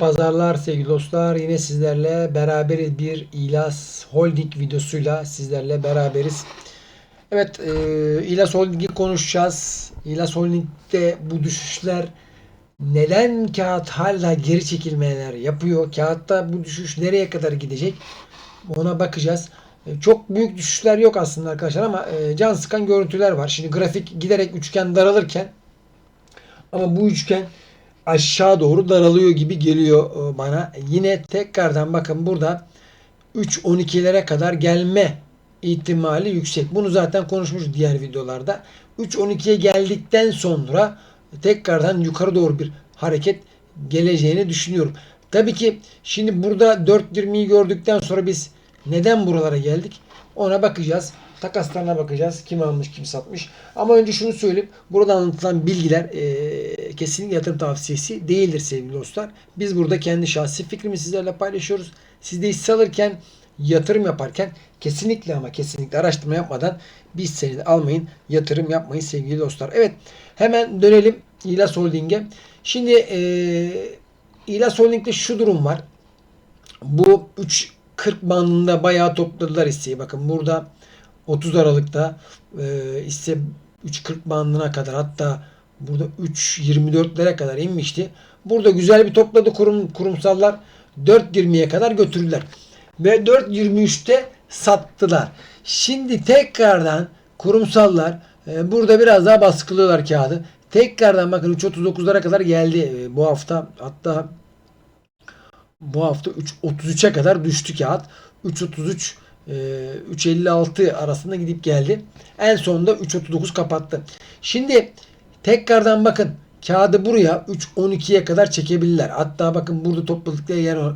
Pazarlar sevgili dostlar. Yine sizlerle beraberiz. Bir İlas Holding videosuyla sizlerle beraberiz. Evet, e, İlas Holding'i konuşacağız. İlas Holding'de bu düşüşler neden kağıt hala geri çekilmeler yapıyor? Kağıtta bu düşüş nereye kadar gidecek? Ona bakacağız. E, Çok büyük düşüşler yok aslında arkadaşlar ama e, can sıkan görüntüler var. Şimdi grafik giderek üçgen daralırken ama bu üçgen aşağı doğru daralıyor gibi geliyor e, bana. Yine tekrardan bakın burada 3.12'lere kadar gelme ihtimali yüksek. Bunu zaten konuşmuş diğer videolarda. 3.12'ye geldikten sonra tekrardan yukarı doğru bir hareket geleceğini düşünüyorum. Tabii ki şimdi burada 4.20'yi gördükten sonra biz neden buralara geldik? Ona bakacağız. Takaslarına bakacağız. Kim almış, kim satmış. Ama önce şunu söyleyeyim. Burada anlatılan bilgiler e, kesinlikle yatırım tavsiyesi değildir sevgili dostlar. Biz burada kendi şahsi fikrimi sizlerle paylaşıyoruz. Siz de hisse alırken, yatırım yaparken kesinlikle ama kesinlikle araştırma yapmadan bir senedi almayın. Yatırım yapmayın sevgili dostlar. Evet hemen dönelim İlas Holding'e. Şimdi e, İlas Holding'de şu durum var. Bu 3.40 bandında bayağı topladılar hisseyi. Bakın burada 30 Aralık'ta e, hisse 3.40 bandına kadar hatta burada 3.24'lere kadar inmişti. Burada güzel bir topladı kurum, kurumsallar 4.20'ye kadar götürdüler. Ve 4.23'te sattılar. Şimdi tekrardan kurumsallar e, burada biraz daha baskılıyorlar kağıdı. Tekrardan bakın 3.39'lara kadar geldi e, bu hafta. Hatta bu hafta 3.33'e kadar düştü kağıt. 3.33 e, 3.56 arasında gidip geldi. En sonunda 3.39 kapattı. Şimdi tekrardan bakın kağıdı buraya 3.12'ye kadar çekebilirler. Hatta bakın burada topladıkları yer var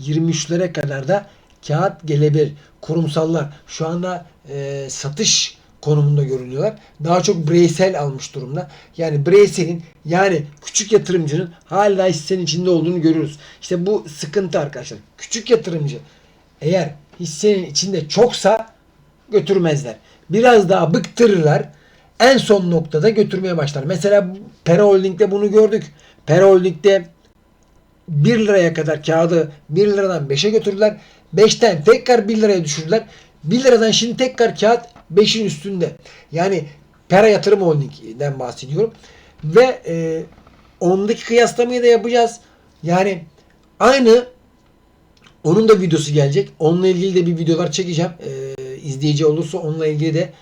3.23'lere kadar da kağıt gelebilir. Kurumsallar şu anda e, satış konumunda görünüyorlar. Daha çok bireysel almış durumda. Yani bireyselin yani küçük yatırımcının hala hissenin içinde olduğunu görüyoruz. İşte bu sıkıntı arkadaşlar. Küçük yatırımcı eğer hissenin içinde çoksa götürmezler. Biraz daha bıktırırlar. En son noktada götürmeye başlar. Mesela Pera Holding'de bunu gördük. Pera Holding'de 1 liraya kadar kağıdı 1 liradan 5'e götürdüler. 5'ten tekrar 1 liraya düşürdüler. 1 liradan şimdi tekrar kağıt 5'in üstünde. Yani Pera Yatırım Holding'den bahsediyorum. Ve e, ondaki kıyaslamayı da yapacağız. Yani aynı onun da videosu gelecek. Onunla ilgili de bir videolar çekeceğim. E, izleyici olursa onunla ilgili de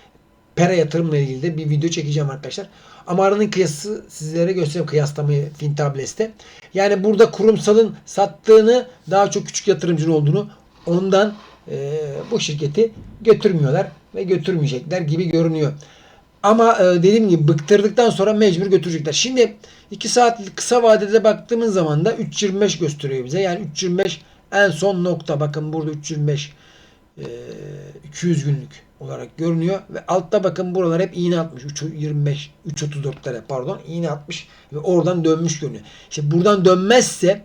Pera yatırımla ilgili de bir video çekeceğim arkadaşlar. Ama aranın kıyası sizlere göstereyim kıyaslamayı Fintables'te. Yani burada kurumsalın sattığını daha çok küçük yatırımcının olduğunu ondan e, bu şirketi götürmüyorlar ve götürmeyecekler gibi görünüyor. Ama e, dediğim gibi bıktırdıktan sonra mecbur götürecekler. Şimdi 2 saatlik kısa vadede baktığımız zaman da 3.25 gösteriyor bize. Yani 3.25 en son nokta. Bakın burada 3.25 e, 200 günlük olarak görünüyor ve altta bakın buralar hep iğne atmış 3.25 3.34'lere pardon iğne atmış ve oradan dönmüş görünüyor. İşte buradan dönmezse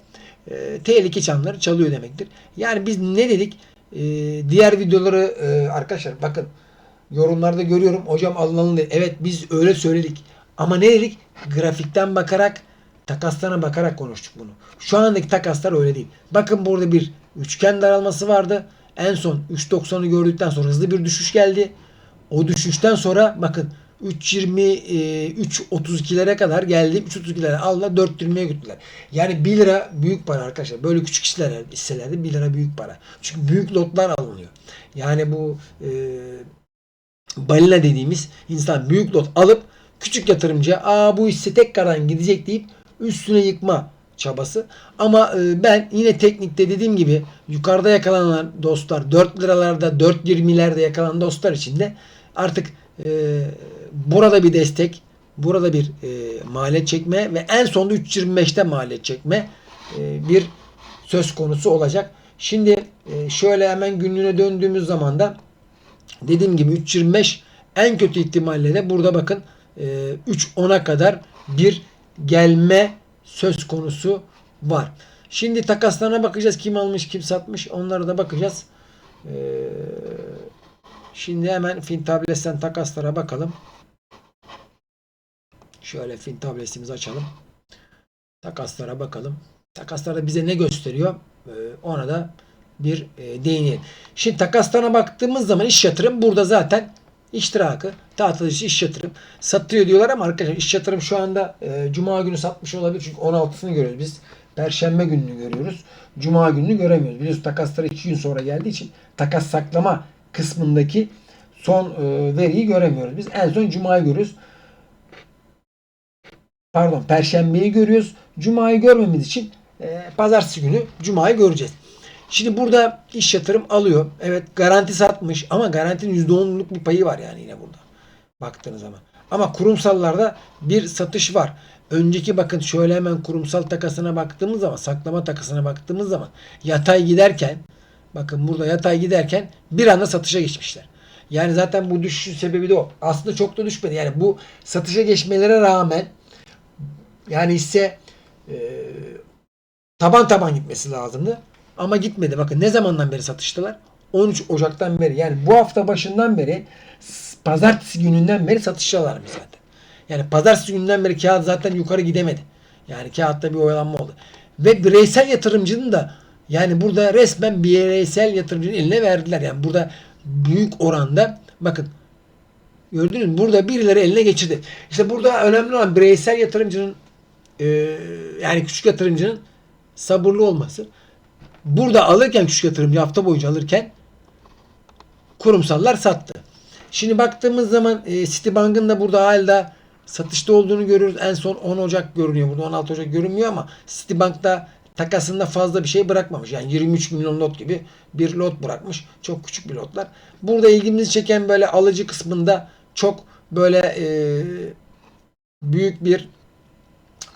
e, tehlike çanları çalıyor demektir. Yani biz ne dedik? E, diğer videoları e, arkadaşlar bakın yorumlarda görüyorum. Hocam alınalım dedi. Evet biz öyle söyledik. Ama ne dedik? Grafikten bakarak takaslarına bakarak konuştuk bunu. Şu andaki takaslar öyle değil. Bakın burada bir üçgen daralması vardı. En son 3.90'ı gördükten sonra hızlı bir düşüş geldi. O düşüşten sonra bakın 3.20 e, 3.32'lere kadar geldi. 3.32'lere aldılar 4.20'ye götürdüler. Yani 1 lira büyük para arkadaşlar. Böyle küçük hisseler, hisselerde 1 lira büyük para. Çünkü büyük lotlar alınıyor. Yani bu e, balina dediğimiz insan büyük lot alıp küçük yatırımcıya aa bu hisse tekrardan gidecek deyip üstüne yıkma çabası. Ama e, ben yine teknikte dediğim gibi yukarıda yakalanan dostlar 4 liralarda 4.20'lerde yakalanan dostlar için de artık e, burada bir destek burada bir e, maliyet çekme ve en sonunda 3.25'te maliyet çekme bir söz konusu olacak. Şimdi şöyle hemen günlüğüne döndüğümüz zaman da dediğim gibi 3.25 en kötü ihtimalle de burada bakın e, 3.10'a kadar bir gelme söz konusu var. Şimdi takaslarına bakacağız. Kim almış, kim satmış. Onlara da bakacağız. Ee, şimdi hemen Fintables'ten takaslara bakalım. Şöyle Fintables'imizi açalım. Takaslara bakalım. Takaslarda bize ne gösteriyor? Ee, ona da bir e, değinelim. Şimdi takaslarına baktığımız zaman iş yatırım burada zaten iştirakı, tatil işi iş yatırım satıyor diyorlar ama arkadaşlar iş yatırım şu anda e, Cuma günü satmış olabilir çünkü 16'sını görüyoruz biz. Perşembe gününü görüyoruz. Cuma gününü göremiyoruz. Biliyorsunuz takaslar 2 gün sonra geldiği için takas saklama kısmındaki son e, veriyi göremiyoruz. Biz en son Cuma'yı görüyoruz. Pardon Perşembeyi görüyoruz. Cuma'yı görmemiz için e, Pazartesi günü Cuma'yı göreceğiz. Şimdi burada iş yatırım alıyor. Evet garanti satmış ama garantinin %10'luk bir payı var yani yine burada. Baktığınız zaman. Ama kurumsallarda bir satış var. Önceki bakın şöyle hemen kurumsal takasına baktığımız zaman saklama takasına baktığımız zaman yatay giderken bakın burada yatay giderken bir anda satışa geçmişler. Yani zaten bu düşüşün sebebi de o. Aslında çok da düşmedi. Yani bu satışa geçmelere rağmen yani hisse e, taban taban gitmesi lazımdı. Ama gitmedi. Bakın ne zamandan beri satıştılar? 13 Ocak'tan beri. Yani bu hafta başından beri pazartesi gününden beri satışçılarmış zaten. Yani pazartesi gününden beri kağıt zaten yukarı gidemedi. Yani kağıtta bir oyalanma oldu. Ve bireysel yatırımcının da yani burada resmen bireysel yatırımcının eline verdiler. Yani burada büyük oranda bakın gördünüz mü? Burada birileri eline geçirdi. İşte burada önemli olan bireysel yatırımcının e, yani küçük yatırımcının sabırlı olması. Burada alırken küçük yatırımcı hafta boyunca alırken kurumsallar sattı. Şimdi baktığımız zaman e, Citibank'ın da burada hala satışta olduğunu görüyoruz. En son 10 Ocak görünüyor. Burada 16 Ocak görünmüyor ama Citibank'ta takasında fazla bir şey bırakmamış. Yani 23 milyon lot gibi bir lot bırakmış. Çok küçük bir lotlar. Burada ilgimizi çeken böyle alıcı kısmında çok böyle e, büyük bir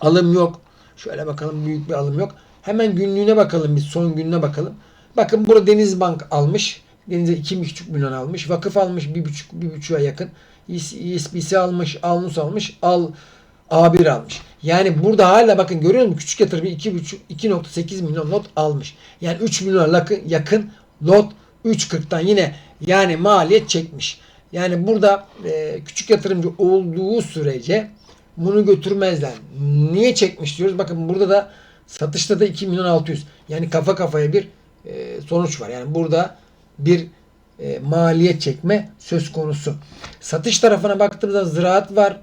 alım yok. Şöyle bakalım büyük bir alım yok. Hemen günlüğüne bakalım biz son gününe bakalım. Bakın burada Denizbank almış. Deniz'e 2,5 milyon almış. Vakıf almış 1,5 1,5'a yakın. İSBC almış, Alnus almış, Al A1 almış. Yani burada hala bakın görüyor musun? Küçük yatırımcı 2,5 2.8 milyon lot almış. Yani 3 milyon yakın, lot 3.40'tan yine yani maliyet çekmiş. Yani burada e, küçük yatırımcı olduğu sürece bunu götürmezler. Niye çekmiş diyoruz? Bakın burada da satışta da 2 milyon 600. Yani kafa kafaya bir e, sonuç var. Yani burada bir e, maliyet çekme söz konusu. Satış tarafına baktığımızda ziraat var.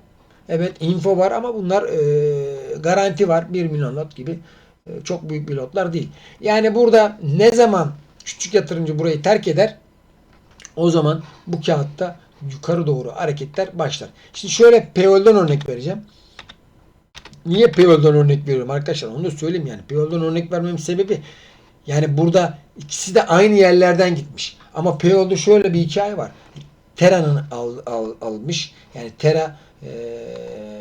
Evet info var ama bunlar e, garanti var. 1 milyon lot gibi. E, çok büyük bir lotlar değil. Yani burada ne zaman küçük yatırımcı burayı terk eder o zaman bu kağıtta yukarı doğru hareketler başlar. Şimdi şöyle Payol'dan örnek vereceğim. Niye Payol'dan örnek veriyorum arkadaşlar? Onu da söyleyeyim yani. Payol'dan örnek vermemin sebebi yani burada ikisi de aynı yerlerden gitmiş. Ama Payol'da şöyle bir hikaye var. Tera'nın al, al, almış. Yani Tera e,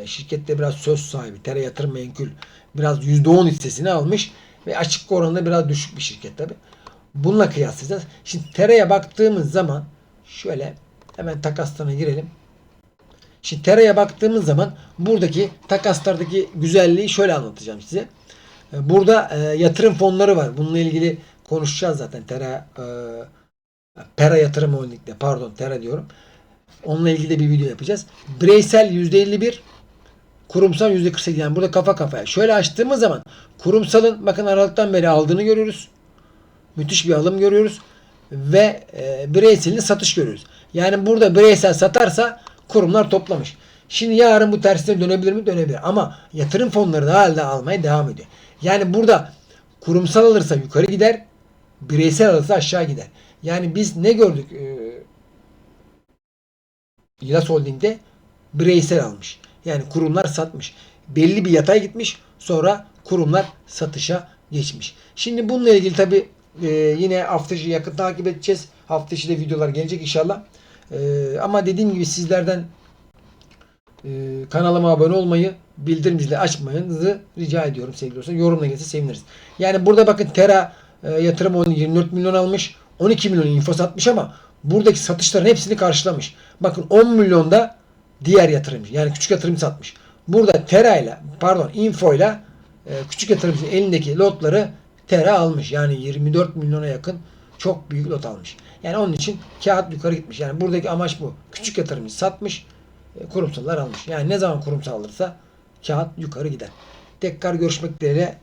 şirkette biraz söz sahibi. Tera yatırım menkul. Biraz %10 hissesini almış. Ve açık oranında biraz düşük bir şirket tabi. Bununla kıyaslayacağız. Şimdi Tera'ya baktığımız zaman şöyle hemen takaslarına girelim. Şimdi Tera'ya baktığımız zaman buradaki takaslardaki güzelliği şöyle anlatacağım size. E, Burada e, yatırım fonları var. Bununla ilgili konuşacağız zaten. Tera e, Pera Yatırım Holding'de pardon Tera diyorum. Onunla ilgili de bir video yapacağız. Bireysel %51 kurumsal %48 yani burada kafa kafaya. Şöyle açtığımız zaman kurumsalın bakın Aralık'tan beri aldığını görüyoruz. Müthiş bir alım görüyoruz. Ve e, bireyselini satış görüyoruz. Yani burada bireysel satarsa kurumlar toplamış. Şimdi yarın bu tersine dönebilir mi? Dönebilir. Ama yatırım fonları da hala almaya devam ediyor. Yani burada kurumsal alırsa yukarı gider. Bireysel alırsa aşağı gider. Yani biz ne gördük? Ee, İlas Holding'de bireysel almış. Yani kurumlar satmış. Belli bir yatay gitmiş. Sonra kurumlar satışa geçmiş. Şimdi bununla ilgili tabi yine hafta içi yakın takip edeceğiz. Hafta içi de videolar gelecek inşallah. E, ama dediğim gibi sizlerden e, kanalıma abone olmayı, bildirim zili açmanızı rica ediyorum sevgili dostlar. Yorumla gelse seviniriz. Yani burada bakın Tera e, yatırım onu 24 milyon almış. 12 milyon info satmış ama buradaki satışların hepsini karşılamış. Bakın 10 milyonda diğer yatırımcı yani küçük yatırımcı satmış. Burada Tera ile pardon info ile e, küçük yatırımcının elindeki lotları Tera almış. Yani 24 milyona yakın çok büyük lot almış. Yani onun için kağıt yukarı gitmiş. Yani buradaki amaç bu. Küçük yatırımcı satmış, e, kurumsallar almış. Yani ne zaman kurumsal alırsa kağıt yukarı gider. Tekrar görüşmek dileğiyle